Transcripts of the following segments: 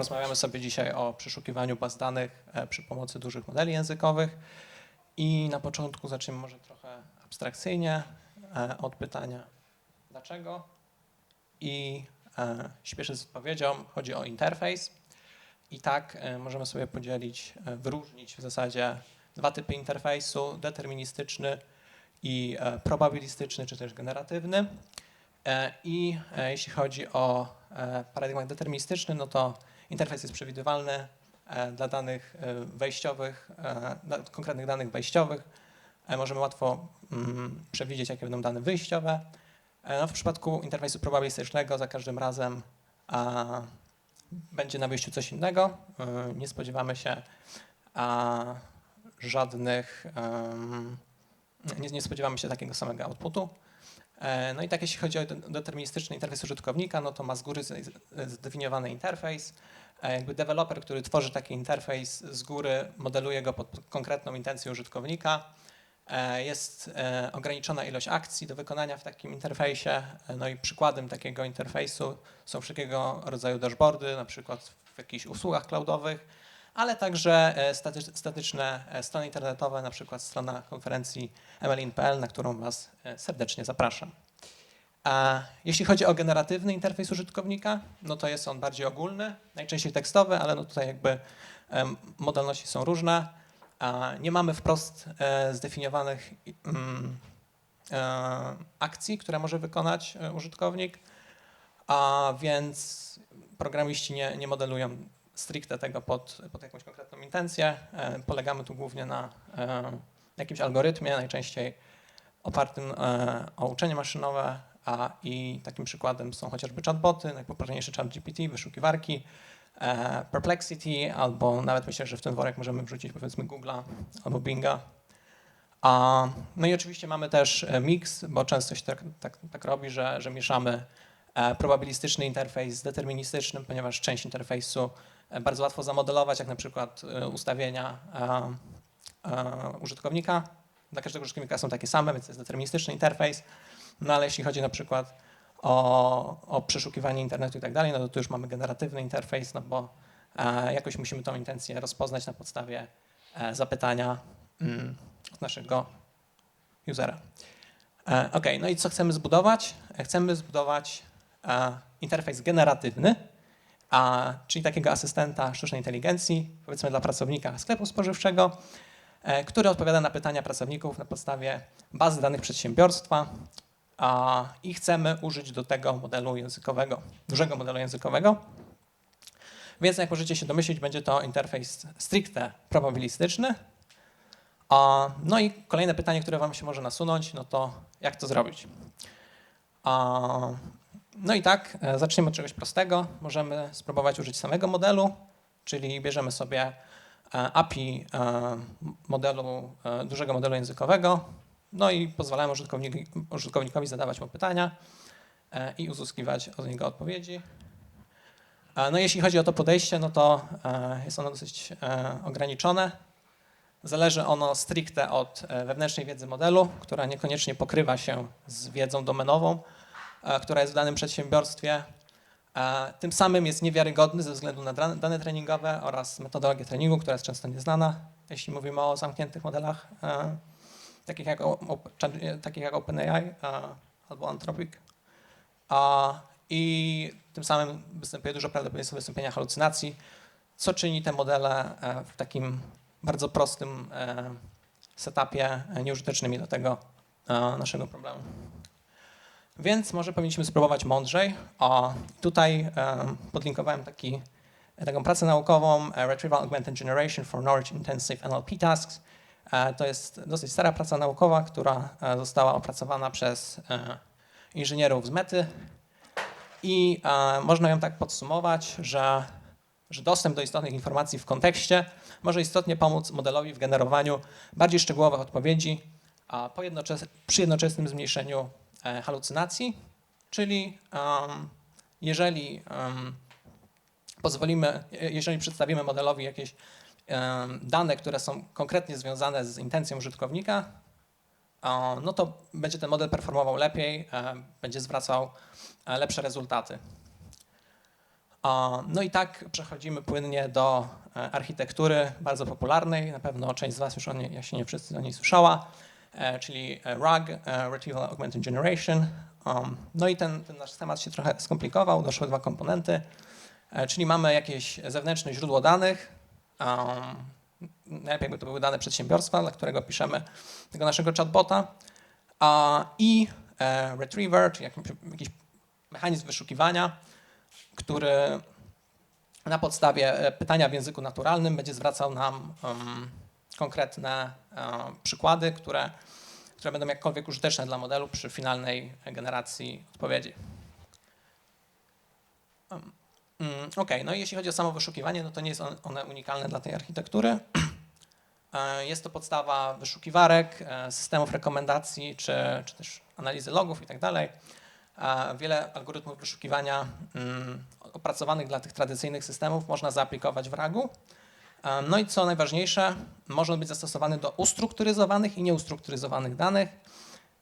Porozmawiamy sobie dzisiaj o przeszukiwaniu baz danych e, przy pomocy dużych modeli językowych. I na początku zaczniemy może trochę abstrakcyjnie e, od pytania dlaczego. I e, śpieszę z odpowiedzią. Chodzi o interfejs. I tak możemy sobie podzielić, wyróżnić w zasadzie dwa typy interfejsu, deterministyczny i probabilistyczny, czy też generatywny. I jeśli chodzi o paradygmat deterministyczny, no to interfejs jest przewidywalny e, dla danych e, wejściowych, e, dla konkretnych danych wejściowych. Możemy łatwo mm, przewidzieć, jakie będą dane wyjściowe. No, w przypadku interfejsu probabilistycznego za każdym razem będzie na wyjściu coś innego. Nie spodziewamy się żadnych, nie, spodziewamy się takiego samego outputu. No i tak jeśli chodzi o de- deterministyczny interfejs użytkownika, no to ma z góry zdefiniowany interfejs. Jakby deweloper, który tworzy taki interfejs z góry, modeluje go pod konkretną intencję użytkownika. E, Jest e, ograniczona ilość akcji do wykonania w takim interfejsie. E, No i przykładem takiego interfejsu są wszelkiego rodzaju dashboardy, na przykład w jakichś usługach cloudowych, ale także staty- statyczne strony internetowe, na przykład strona konferencji mlin.pl, na którą Was serdecznie zapraszam. A jeśli chodzi o generatywny interfejs użytkownika, no to jest on bardziej ogólny, najczęściej tekstowy, ale no tutaj jakby modalności są różne. A nie mamy wprost e, zdefiniowanych mm, e, akcji, które może wykonać e, użytkownik, a więc programiści nie, nie modelują stricte tego pod, pod jakąś konkretną intencję. Polegamy tu głównie na jakimś algorytmie, najczęściej opartym o uczenie maszynowe, a i takim przykładem są chociażby chatboty, najpopularniejszy chat GPT, wyszukiwarki, e, Perplexity, albo nawet myślę, że w ten worek możemy wrzucić powiedzmy Google'a albo Binga. A, no i oczywiście mamy też e, mix, bo często się tak, tak, tak robi, że, że mieszamy e, probabilistyczny interfejs z deterministycznym, ponieważ część interfejsu e, bardzo łatwo zamodelować, jak na przykład ustawienia użytkownika. Dla każdego użytkownika są takie same, więc jest deterministyczny interfejs. No ale jeśli chodzi na przykład o, o przeszukiwanie internetu i tak dalej, no to tu już mamy generatywny interfejs, no bo e, jakoś musimy tą intencję rozpoznać na podstawie e, zapytania mm, naszego usera. E, ok, no i co chcemy zbudować? E, Chcemy zbudować e, interfejs generatywny, a, czyli takiego asystenta sztucznej inteligencji, powiedzmy dla pracownika sklepu spożywczego, który odpowiada na pytania pracowników na podstawie bazy danych przedsiębiorstwa i chcemy użyć do tego modelu językowego, dużego modelu językowego. Więc jak możecie się domyślić, będzie to interfejs stricte probabilistyczny. A, no i kolejne pytanie, które Wam się może nasunąć, no to jak to zrobić? No i tak, e, zaczniemy od czegoś prostego. Możemy spróbować użyć samego modelu, czyli bierzemy sobie e, API e, modelu, e, dużego modelu językowego, no i pozwalamy użytkownikowi, użytkownikowi zadawać mu pytania e, i uzyskiwać od niego odpowiedzi. E, No jeśli chodzi o to podejście, no to e, jest ono dosyć e, ograniczone. Zależy ono stricte od e, wewnętrznej wiedzy modelu, która niekoniecznie pokrywa się z wiedzą domenową, e, która jest w danym przedsiębiorstwie. Tym samym jest niewiarygodny ze względu na dane treningowe oraz metodologię treningu, która jest często nieznana, jeśli mówimy o zamkniętych modelach, e, takich jak, e, takich jak OpenAI e, albo Anthropic. I tym samym występuje dużo prawdopodobieństwo wystąpienia halucynacji, co czyni te modele w takim bardzo prostym setupie nieużytecznymi do tego naszego problemu. Więc może powinniśmy spróbować mądrzej. O, tutaj e, podlinkowałem taki, taką pracę naukową e, Retrieval Augmented Generation for Knowledge Intensive NLP Tasks. E, To jest dosyć stara praca naukowa, która e, została opracowana przez e, inżynierów z Mety i e, można ją tak podsumować, że, że dostęp do istotnych informacji w kontekście może istotnie pomóc modelowi w generowaniu bardziej szczegółowych odpowiedzi a po jednoczes- przy jednoczesnym zmniejszeniu e, halucynacji, czyli jeżeli pozwolimy, je- jeżeli przedstawimy modelowi jakieś dane, które są konkretnie związane z intencją użytkownika, no to będzie ten model performował lepiej, e, będzie zwracał e, lepsze rezultaty. No i tak przechodzimy płynnie do e, architektury bardzo popularnej. Na pewno część z Was już o niej, jak się nie wszyscy o niej słyszała, e, czyli e, RAG, e, Retrieval Augmented Generation. Um, No i ten, ten nasz temat się trochę skomplikował, doszły dwa komponenty, e, czyli mamy jakieś zewnętrzne źródło danych, um, najlepiej jakby to były dane przedsiębiorstwa, dla którego piszemy tego naszego chatbota, i e, retriever, czyli jakiś, mechanizm wyszukiwania, który na podstawie e, pytania w języku naturalnym będzie zwracał nam em, konkretne e, przykłady, które, które będą jakkolwiek użyteczne dla modelu przy finalnej generacji odpowiedzi. Mm, OK, no i jeśli chodzi o samo wyszukiwanie, no to nie jest on- one unikalne dla tej architektury. E, Jest to podstawa wyszukiwarek, e, systemów rekomendacji, czy, czy też analizy logów i tak dalej. Wiele algorytmów wyszukiwania mm, opracowanych dla tych tradycyjnych systemów można zaaplikować w RAG-u. E, No i co najważniejsze, może być zastosowany do ustrukturyzowanych i nieustrukturyzowanych danych.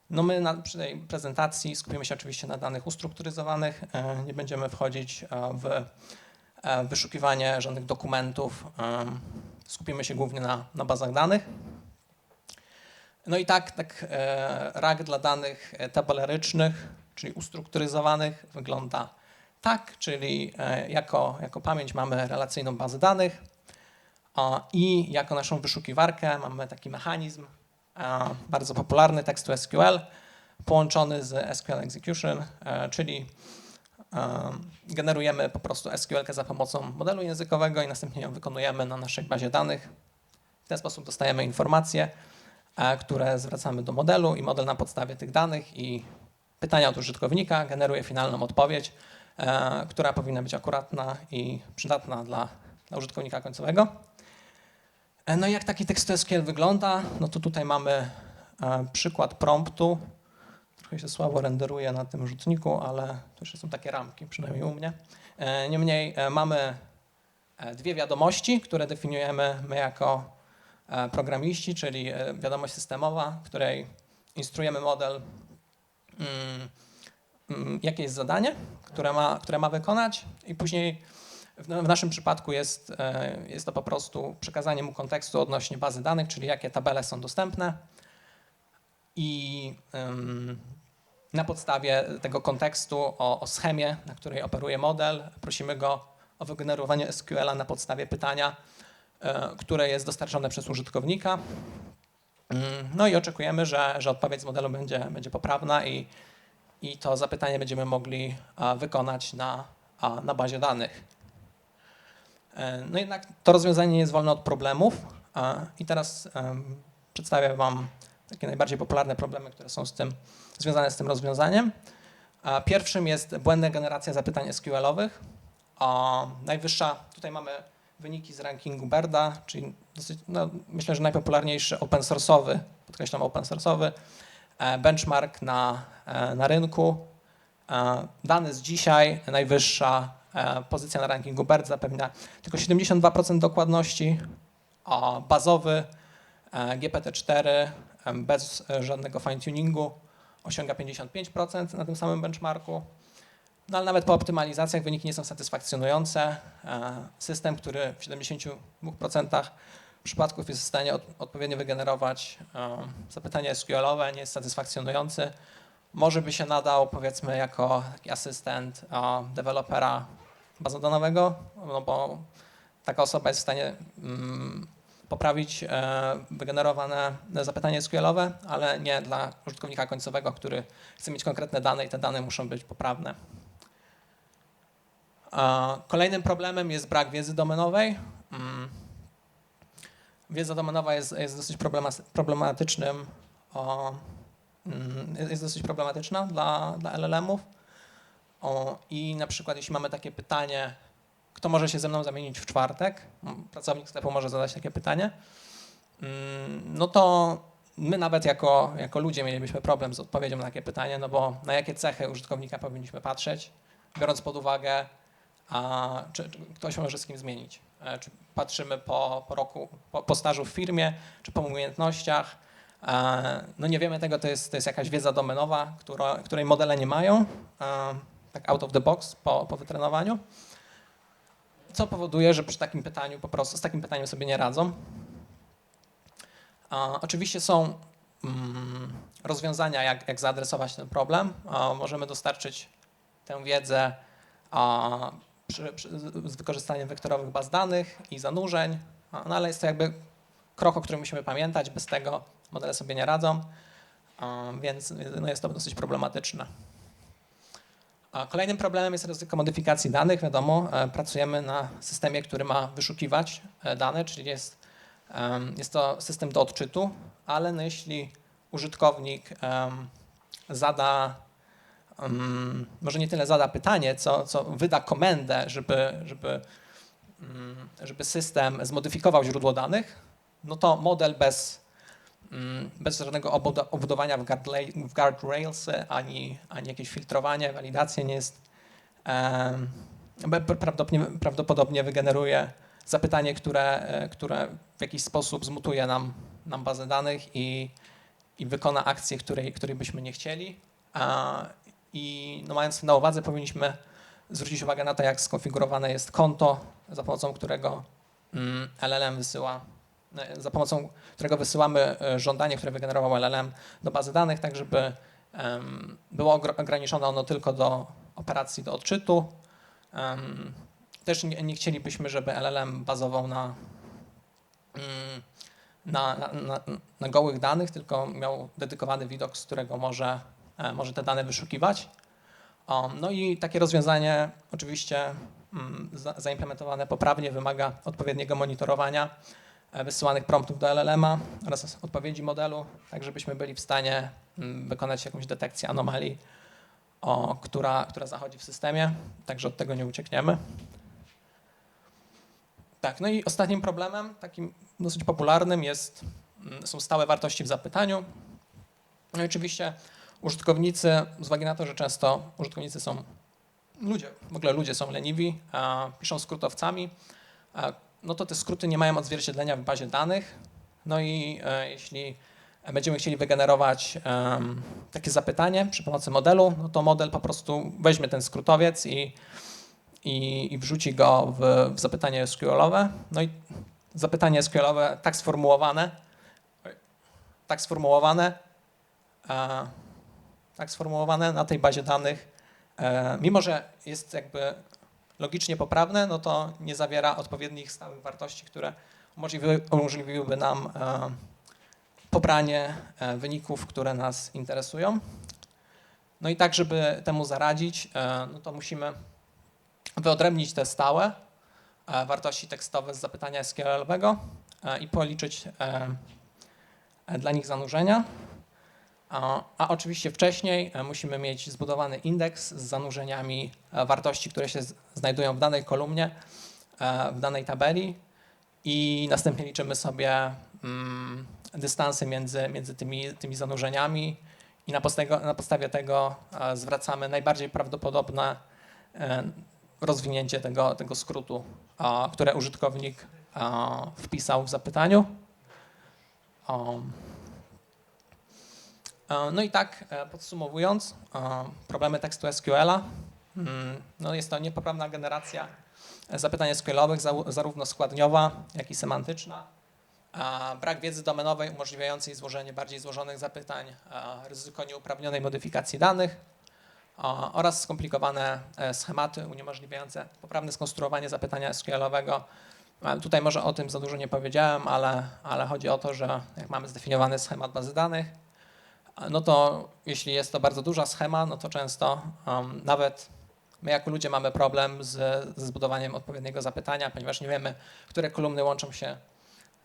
No my na, przy tej prezentacji skupimy się oczywiście na danych ustrukturyzowanych. E, Nie będziemy wchodzić e, w e, wyszukiwanie żadnych dokumentów. Skupimy się głównie na, na bazach danych. No i tak, tak RAG dla danych tabelarycznych, czyli ustrukturyzowanych, wygląda tak, czyli jako, jako pamięć mamy relacyjną bazę danych i jako naszą wyszukiwarkę mamy taki mechanizm bardzo popularny tekstu SQL połączony z SQL Execution, e, czyli e, generujemy po prostu SQL za pomocą modelu językowego i następnie ją wykonujemy na naszej bazie danych. W ten sposób dostajemy informacje, e, które zwracamy do modelu i model na podstawie tych danych i pytania od użytkownika generuje finalną odpowiedź, która powinna być akuratna i przydatna dla, dla użytkownika końcowego. E, No i jak taki tekst SQL wygląda? No to tutaj mamy e, przykład promptu. Trochę się słabo renderuje na tym rzutniku, ale to już są takie ramki, przynajmniej u mnie. E, Niemniej mamy dwie wiadomości, które definiujemy my jako programiści, czyli wiadomość systemowa, której instruujemy model, mm, mm, jakie jest zadanie, które ma, które ma wykonać i później w, naszym przypadku jest, e, jest to po prostu przekazanie mu kontekstu odnośnie bazy danych, czyli jakie tabele są dostępne i na podstawie tego kontekstu o, o schemie, na której operuje model, prosimy go o wygenerowanie SQL-a na podstawie pytania, e, które jest dostarczone przez użytkownika. Mm, No i oczekujemy, że, że odpowiedź z modelu będzie, będzie poprawna i, i to zapytanie będziemy mogli wykonać na, na bazie danych. E, No jednak to rozwiązanie nie jest wolne od problemów i teraz przedstawię Wam takie najbardziej popularne problemy, które są z tym związane z tym rozwiązaniem. Pierwszym jest błędna generacja zapytań SQL-owych. Najwyższa, tutaj mamy wyniki z rankingu Berda, czyli dosyć, no, myślę, że najpopularniejszy open source'owy, podkreślam open source'owy, e, benchmark na, e, na rynku. E, Dany z dzisiaj, najwyższa pozycja na rankingu BERT zapewnia tylko 72% dokładności, a bazowy e, GPT-4 e, bez e, żadnego fine-tuningu osiąga 55% na tym samym benchmarku. No ale nawet po optymalizacjach wyniki nie są satysfakcjonujące. E, System, który w 72% przypadków jest w stanie od, odpowiednio wygenerować e, zapytania SQL-owe, nie jest satysfakcjonujący. Może by się nadał powiedzmy jako asystent dewelopera bazodanowego, no bo taka osoba jest w stanie mm, poprawić e, wygenerowane zapytanie SQL-owe, ale nie dla użytkownika końcowego, który chce mieć konkretne dane i te dane muszą być poprawne. E, Kolejnym problemem jest brak wiedzy domenowej. Mm. Wiedza domenowa jest, jest dosyć problema- problematycznym, o, jest dosyć problematyczna dla, dla LLM-ów. I na przykład jeśli mamy takie pytanie, kto może się ze mną zamienić w czwartek, pracownik sklepu może zadać takie pytanie, mm, no to my nawet jako, jako ludzie mielibyśmy problem z odpowiedzią na takie pytanie, no bo na jakie cechy użytkownika powinniśmy patrzeć, biorąc pod uwagę, a, czy, czy ktoś może z kim zmienić. E, Czy patrzymy po, po roku, po, po stażu w firmie, czy po umiejętnościach. No nie wiemy tego, to jest, to jest jakaś wiedza domenowa, która, której modele nie mają, tak out of the box po, po wytrenowaniu. co powoduje, że przy takim pytaniu po prostu z takim pytaniem sobie nie radzą. Oczywiście są mm, rozwiązania, jak, jak zaadresować ten problem. Możemy dostarczyć tę wiedzę przy, przy, z wykorzystaniem wektorowych baz danych i zanurzeń, no ale jest to jakby krok, o którym musimy pamiętać. Bez tego modele sobie nie radzą, więc no jest to dosyć problematyczne. Kolejnym problemem jest ryzyko modyfikacji danych. Wiadomo, e, pracujemy na systemie, który ma wyszukiwać e, dane, czyli jest, jest to system do odczytu, ale no jeśli użytkownik zada, może nie tyle zada pytanie, co, co wyda komendę, żeby, żeby, mm, żeby system zmodyfikował źródło danych, no to model bez, bez żadnego obudowania w, w guardrailsy ani, ani jakieś filtrowanie, walidację nie jest prawdopodobnie, prawdopodobnie wygeneruje zapytanie, które, e, które w jakiś sposób zmutuje nam, nam bazę danych i, i wykona akcję, której, której byśmy nie chcieli. I no mając to na uwadze, powinniśmy zwrócić uwagę na to, jak skonfigurowane jest konto, za pomocą którego mm, LLM wysyła, e, za pomocą którego wysyłamy e, żądanie, które wygenerował LLM do bazy danych, tak żeby było ograniczone ono tylko do operacji do odczytu. Też nie, nie chcielibyśmy, żeby LLM bazował na, mm, na, na, na, na gołych danych, tylko miał dedykowany widok, z którego może, e, może te dane wyszukiwać. No i takie rozwiązanie oczywiście mm, za- zaimplementowane poprawnie wymaga odpowiedniego monitorowania e, wysyłanych promptów do LLM-a oraz odpowiedzi modelu, tak żebyśmy byli w stanie mm, wykonać jakąś detekcję anomalii, o, która, która zachodzi w systemie, także od tego nie uciekniemy. Tak, no i ostatnim problemem, takim dosyć popularnym jest, mm, są stałe wartości w zapytaniu. No i oczywiście użytkownicy, z uwagi na to, że często użytkownicy są ludzie, w ogóle ludzie są leniwi, piszą skrótowcami, no to te skróty nie mają odzwierciedlenia w bazie danych. No i e, jeśli będziemy chcieli wygenerować em, takie zapytanie przy pomocy modelu, no to model po prostu weźmie ten skrótowiec i, i, i wrzuci go w, w zapytanie SQL-owe. No i zapytanie SQL-owe tak sformułowane, tak sformułowane, e, tak sformułowane na tej bazie danych, e, mimo że jest jakby logicznie poprawne, no to nie zawiera odpowiednich stałych wartości, które umożliwiły, umożliwiłyby nam e, pobranie e, wyników, które nas interesują. No i tak, żeby temu zaradzić, e, no to musimy wyodrębnić te stałe wartości tekstowe z zapytania SQL-owego i policzyć dla nich zanurzenia. A, a oczywiście wcześniej e, musimy mieć zbudowany indeks z zanurzeniami e, wartości, które się znajdują w danej kolumnie, e, w danej tabeli i następnie liczymy sobie mm, dystanse między, między tymi, tymi zanurzeniami i na podstawie, na podstawie tego zwracamy najbardziej prawdopodobne rozwinięcie tego, tego skrótu, które użytkownik wpisał w zapytaniu. E, No i tak e, podsumowując, e, problemy tekstu SQL-a, mm, no jest to niepoprawna generacja zapytań SQL-owych, za- zarówno składniowa, jak i semantyczna, brak wiedzy domenowej umożliwiającej złożenie bardziej złożonych zapytań, ryzyko nieuprawnionej modyfikacji danych oraz skomplikowane schematy uniemożliwiające poprawne skonstruowanie zapytania SQL-owego. Tutaj może o tym za dużo nie powiedziałem, ale, ale chodzi o to, że jak mamy zdefiniowany schemat bazy danych, no to jeśli jest to bardzo duża schema, no to często um, nawet my jako ludzie mamy problem z, ze zbudowaniem odpowiedniego zapytania, ponieważ nie wiemy, które kolumny łączą się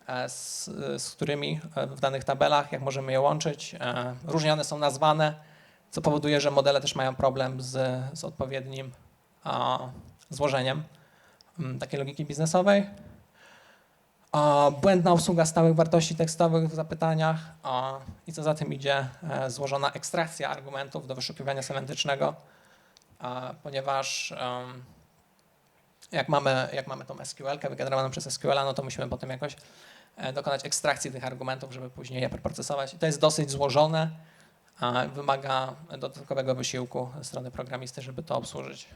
e, z, z którymi e, w danych tabelach, jak możemy je łączyć. E, Różnie one są nazwane, co powoduje, że modele też mają problem z, z odpowiednim a, złożeniem mm, takiej logiki biznesowej. Błędna obsługa stałych wartości tekstowych w zapytaniach i co za tym idzie, e, złożona ekstrakcja argumentów do wyszukiwania semantycznego, ponieważ jak mamy, jak mamy tą SQL-kę wygenerowaną przez SQL, no to musimy potem jakoś e, dokonać ekstrakcji tych argumentów, żeby później je preprocesować. I to jest dosyć złożone, wymaga dodatkowego wysiłku ze strony programisty, żeby to obsłużyć.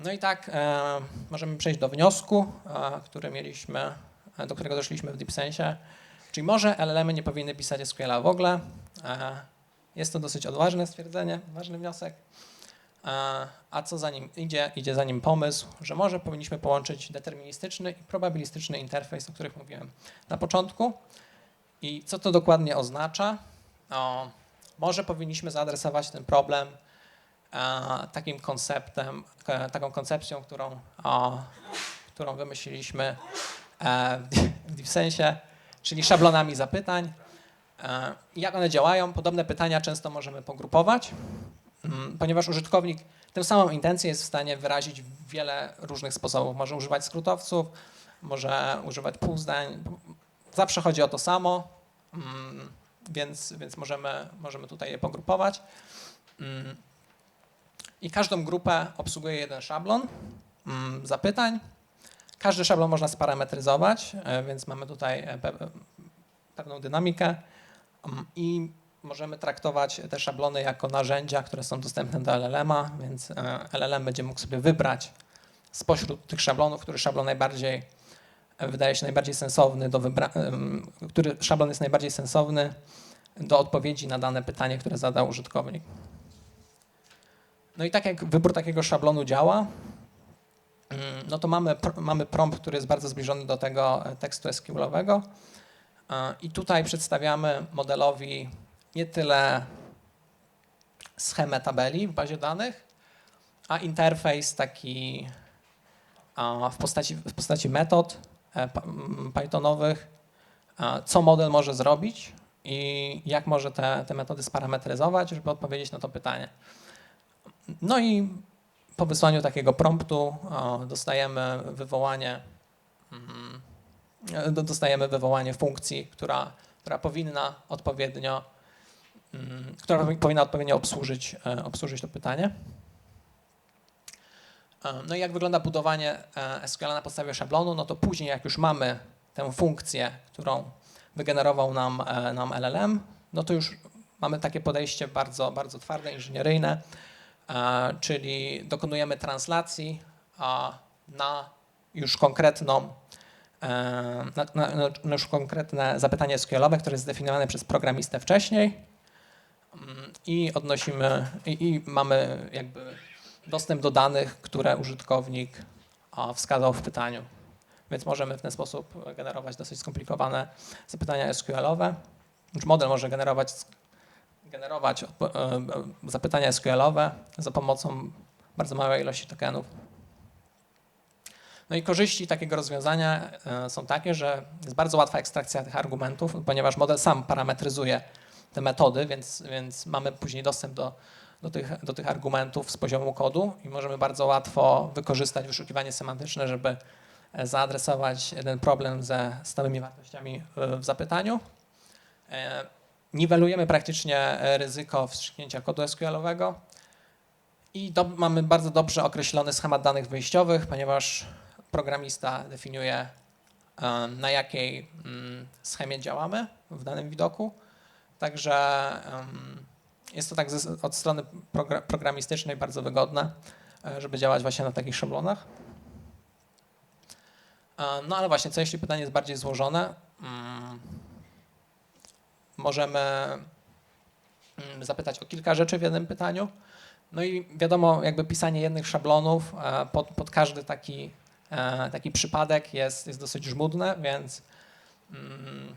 No i tak e, możemy przejść do wniosku, e, który mieliśmy, e, do którego doszliśmy w DeepSense. Czyli może LLM-y nie powinny pisać SQL-a w ogóle. E, jest to dosyć odważne stwierdzenie, ważny wniosek. E, a co za nim idzie? Idzie za nim pomysł, że może powinniśmy połączyć deterministyczny i probabilistyczny interfejs, o których mówiłem na początku. I co to dokładnie oznacza? O, może powinniśmy zaadresować ten problem takim konceptem, e, taką koncepcją, którą, którą wymyśliliśmy e, w DeepSense, czyli szablonami zapytań. E, jak one działają? Podobne pytania często możemy pogrupować, mm, ponieważ użytkownik tę samą intencję jest w stanie wyrazić w wiele różnych sposobów. Może używać skrótowców, może używać półzdań. Zawsze chodzi o to samo, mm, więc, więc możemy, możemy tutaj je pogrupować. I każdą grupę obsługuje jeden szablon mm, zapytań. Każdy szablon można sparametryzować, e, więc mamy tutaj e, pe- pewną dynamikę Mm, i możemy traktować te szablony jako narzędzia, które są dostępne do LLM-a, więc e, LLM będzie mógł sobie wybrać spośród tych szablonów, który szablon najbardziej wydaje się najbardziej sensowny do który szablon jest najbardziej sensowny do odpowiedzi na dane pytanie, które zadał użytkownik. No i tak jak wybór takiego szablonu działa, mm, no to mamy, mamy prompt, który jest bardzo zbliżony do tego e, tekstu SQL-owego. E, I tutaj przedstawiamy modelowi nie tyle schemę tabeli w bazie danych, a interfejs taki w postaci, w postaci metod e, Pythonowych, co model może zrobić i jak może te, te metody sparametryzować, żeby odpowiedzieć na to pytanie. No i po wysłaniu takiego promptu dostajemy wywołanie do- dostajemy wywołanie funkcji, która, która powinna odpowiednio mm, która powi- powinna odpowiednio obsłużyć, e, obsłużyć to pytanie. E, No i jak wygląda budowanie e, SQL na podstawie szablonu, no to później jak już mamy tę funkcję, którą wygenerował nam, nam LLM, no to już mamy takie podejście bardzo, bardzo twarde, inżynieryjne, czyli dokonujemy translacji na już konkretną e, na, na, na już konkretne zapytanie SQL-owe, które jest zdefiniowane przez programistę wcześniej Mm, i odnosimy i, i mamy jakby dostęp do danych, które użytkownik wskazał w pytaniu. Więc możemy w ten sposób generować dosyć skomplikowane zapytania SQL-owe. Model może generować, generować e, e, zapytania SQL-owe za pomocą bardzo małej ilości tokenów. No i korzyści takiego rozwiązania e, są takie, że jest bardzo łatwa ekstrakcja tych argumentów, ponieważ model sam parametryzuje te metody, więc, więc mamy później dostęp do, do, tych, do tych argumentów z poziomu kodu i możemy bardzo łatwo wykorzystać wyszukiwanie semantyczne, żeby zaadresować ten problem ze stałymi wartościami w zapytaniu. Niwelujemy praktycznie e, ryzyko wstrzyknięcia kodu SQL-owego i do, mamy bardzo dobrze określony schemat danych wyjściowych, ponieważ programista definiuje, e, na jakiej mm, schemie działamy w danym widoku. Także jest to tak od strony progra- programistycznej bardzo wygodne, e, żeby działać właśnie na takich szablonach. No ale właśnie, co jeśli pytanie jest bardziej złożone? Możemy mm, zapytać o kilka rzeczy w jednym pytaniu. No i wiadomo, jakby pisanie jednych szablonów e, pod, pod każdy taki, e, taki przypadek jest, jest dosyć żmudne, więc mm,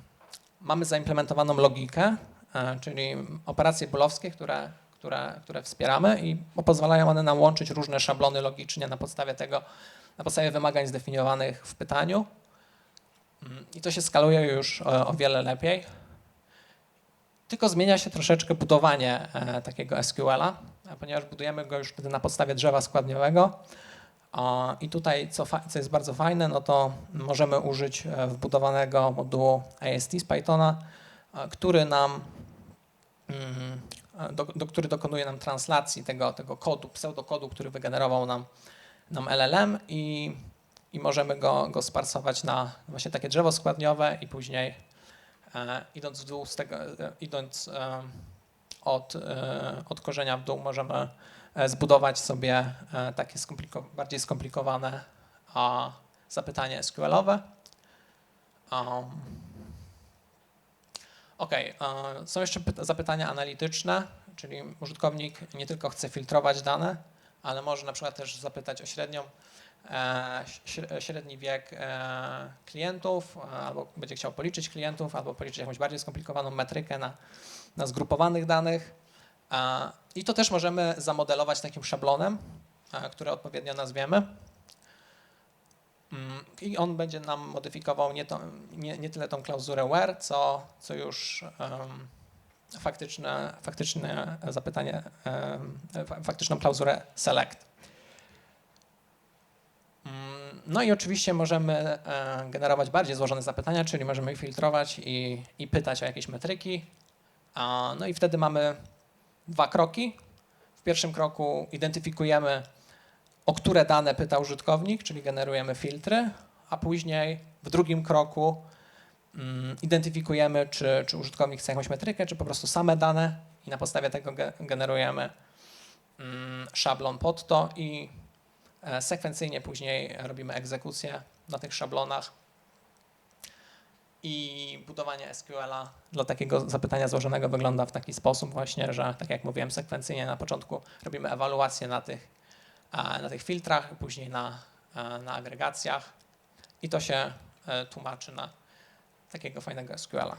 mamy zaimplementowaną logikę, e, czyli operacje boolowskie, które, które, które wspieramy i pozwalają one nam łączyć różne szablony logicznie na podstawie tego, na podstawie wymagań zdefiniowanych w pytaniu. Mm, I to się skaluje już o, o wiele lepiej. Tylko zmienia się troszeczkę budowanie e, takiego SQL-a, a ponieważ budujemy go już wtedy na podstawie drzewa składniowego. I tutaj, co, co jest bardzo fajne, no to możemy użyć e, wbudowanego modułu AST z Pythona, e, który nam, mm, e, do, do, który dokonuje nam translacji tego, tego kodu, pseudokodu, który wygenerował nam, nam LLM i, i możemy go, go sparsować na właśnie takie drzewo składniowe i później e, idąc w dół z tego, e, idąc e, od, e, od korzenia w dół możemy e, zbudować sobie e, takie skompliko- bardziej skomplikowane zapytanie SQL-owe. Um, OK, e, są jeszcze pyta- zapytania analityczne, czyli użytkownik nie tylko chce filtrować dane, ale może na przykład też zapytać o średnią, e, śre- średni wiek e, klientów, e, albo będzie chciał policzyć klientów, albo policzyć jakąś bardziej skomplikowaną metrykę na, na zgrupowanych danych. E, I to też możemy zamodelować takim szablonem, e, który odpowiednio nazwiemy. Mm, I on będzie nam modyfikował nie, to, nie, nie tyle tą klauzurę where, co, co już em, faktyczne, faktyczne zapytanie, fa- faktyczną klauzurę select. No i oczywiście możemy e, generować bardziej złożone zapytania, czyli możemy filtrować i, i pytać o jakieś metryki. No i wtedy mamy dwa kroki. W pierwszym kroku identyfikujemy, o które dane pyta użytkownik, czyli generujemy filtry, a później w drugim kroku mm, identyfikujemy, czy, czy użytkownik chce jakąś metrykę, czy po prostu same dane i na podstawie tego ge- generujemy mm, szablon pod to i sekwencyjnie później robimy egzekucję na tych szablonach i budowanie SQL-a dla takiego zapytania złożonego wygląda w taki sposób właśnie, że tak jak mówiłem, sekwencyjnie na początku robimy ewaluację na tych, a, na tych filtrach, później na, a, na agregacjach i to się e, tłumaczy na takiego fajnego SQL-a.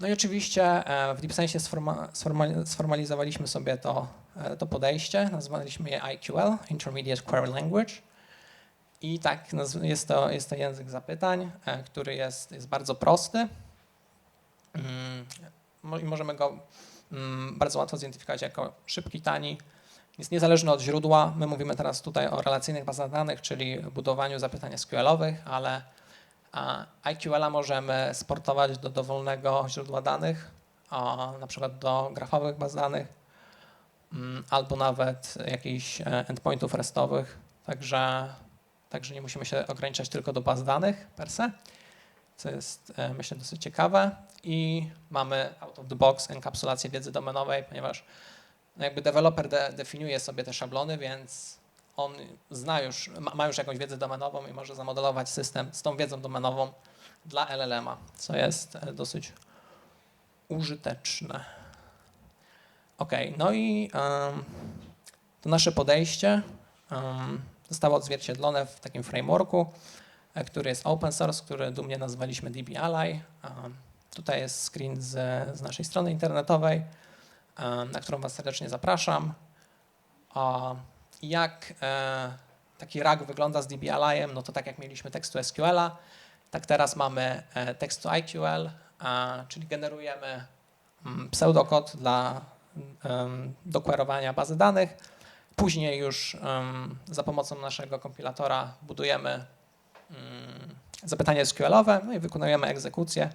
No i oczywiście e, w DeepScience sforma, sforma, sformalizowaliśmy sobie to, e, to podejście, nazwaliśmy je IQL, Intermediate Query Language. I tak, jest to, jest to język zapytań, e, który jest, jest bardzo prosty. Mm, I możemy go mm, bardzo łatwo zidentyfikować jako szybki, tani. Jest niezależny od źródła. My mówimy teraz tutaj o relacyjnych bazach danych, czyli budowaniu zapytań SQL-owych, ale IQL-a możemy sportować do dowolnego źródła danych, na przykład do grafowych baz danych, albo nawet jakichś e, endpointów restowych. Także Także nie musimy się ograniczać tylko do baz danych per se, co jest e, myślę dosyć ciekawe. I mamy out of the box enkapsulację wiedzy domenowej, ponieważ no jakby deweloper de, definiuje sobie te szablony, więc on zna już, ma, ma już jakąś wiedzę domenową i może zamodelować system z tą wiedzą domenową dla LLM-a, co jest e, dosyć użyteczne. Ok, no i em, to nasze podejście em, zostało odzwierciedlone w takim frameworku, e, który jest open source, który dumnie nazwaliśmy DB Ally. Um, Tutaj jest screen z, z naszej strony internetowej, um, na którą Was serdecznie zapraszam. A Jak e, taki RAG wygląda z DB Allyem, no to tak jak mieliśmy tekstu SQL-a, tak teraz mamy e, tekstu IQL, a, czyli generujemy mm, pseudokod dla do querowania bazy danych. Później już za pomocą naszego kompilatora budujemy zapytanie SQL-owe, no i wykonujemy egzekucję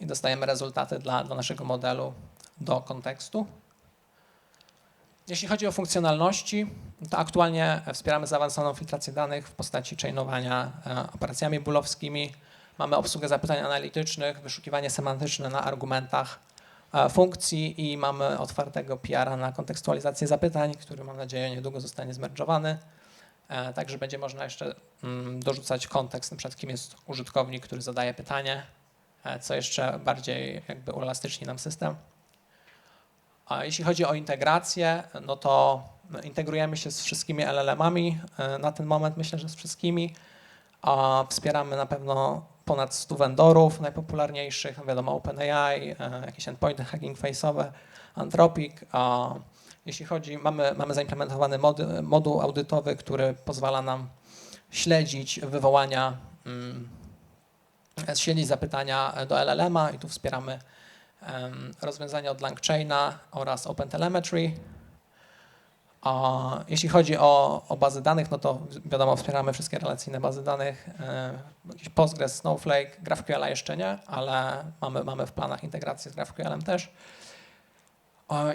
i dostajemy rezultaty dla, dla naszego modelu do kontekstu. Jeśli chodzi o funkcjonalności, to aktualnie wspieramy zaawansowaną filtrację danych w postaci chainowania e, operacjami boolowskimi. Mamy obsługę zapytań analitycznych, wyszukiwanie semantyczne na argumentach funkcji i mamy otwartego PR-a na kontekstualizację zapytań, który mam nadzieję niedługo zostanie zmerdżowany. E, Także będzie można jeszcze mm, dorzucać kontekst, przykład kim jest użytkownik, który zadaje pytanie, e, co jeszcze bardziej jakby uelastyczni nam system. A jeśli chodzi o integrację, no to integrujemy się z wszystkimi LLM-ami. E, Na ten moment myślę, że z wszystkimi. Wspieramy na pewno ponad 100 vendorów najpopularniejszych, wiadomo OpenAI, e, jakieś endpointy hacking face'owe, Anthropic. A Jeśli chodzi, mamy, mamy zaimplementowany mody, moduł audytowy, który pozwala nam śledzić wywołania, mm, śledzić zapytania do LLM-a i tu wspieramy rozwiązania od LangChaina oraz OpenTelemetry. A jeśli chodzi o, o bazy danych, no to wiadomo, wspieramy wszystkie relacyjne bazy danych, e, jakiś Postgres, Snowflake, GraphQL jeszcze nie, ale mamy, mamy w planach integrację z GraphQL-em też.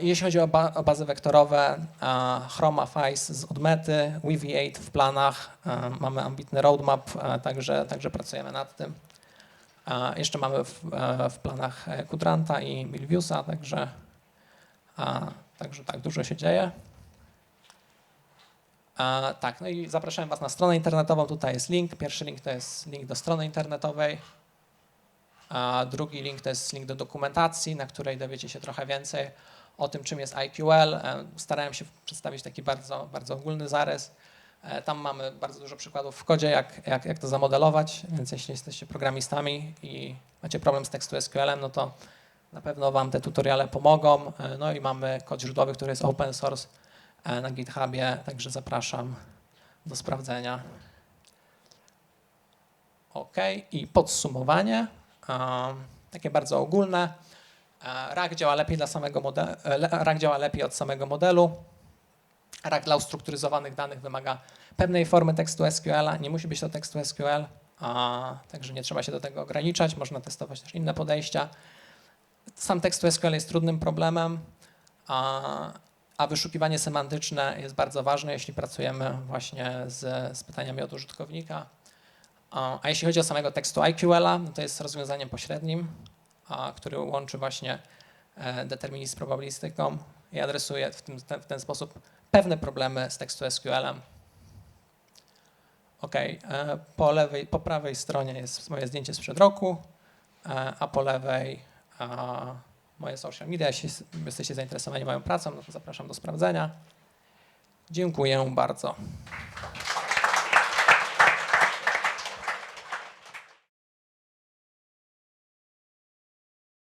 Jeśli chodzi o, ba o bazy wektorowe, e, Chroma, Fice z Odmety, Weavy8 w planach, e, mamy ambitny roadmap, e, także, także pracujemy nad tym. Jeszcze mamy w, w planach Quadranta i Milviusa, także, Także tak, dużo się dzieje. A, tak, no i zapraszam Was na stronę internetową. Tutaj jest link. Pierwszy link to jest link do strony internetowej. A drugi link to jest link do dokumentacji, na której dowiecie się trochę więcej o tym, czym jest IQL. E, Starałem się przedstawić taki bardzo, bardzo ogólny zarys. E, Tam mamy bardzo dużo przykładów w kodzie, jak, jak, jak to zamodelować, więc jeśli jesteście programistami i macie problem z tekstu SQL-em, no to na pewno Wam te tutoriale pomogą. E, No i mamy kod źródłowy, który jest open source na GitHubie, także zapraszam do sprawdzenia. OK, i podsumowanie, um, takie bardzo ogólne. E, RAG działa lepiej dla samego modelu, RAG działa lepiej od samego modelu. RAG dla ustrukturyzowanych danych wymaga pewnej formy tekstu SQL-a, nie musi być to tekstu SQL, także nie trzeba się do tego ograniczać, można testować też inne podejścia. Sam tekst SQL jest trudnym problemem, a, wyszukiwanie semantyczne jest bardzo ważne, jeśli pracujemy właśnie z, z pytaniami od użytkownika. A, a jeśli chodzi o samego tekstu IQL-a, no to jest rozwiązaniem pośrednim, a, który łączy właśnie e, determinizm z probabilistyką i adresuje w, tym, w ten sposób pewne problemy z tekstu SQL-em. OK, e, po, lewej, po prawej stronie jest moje zdjęcie sprzed roku, e, a po lewej a, moje social media. Jeśli jesteście zainteresowani moją pracą, no to zapraszam do sprawdzenia. Dziękuję bardzo.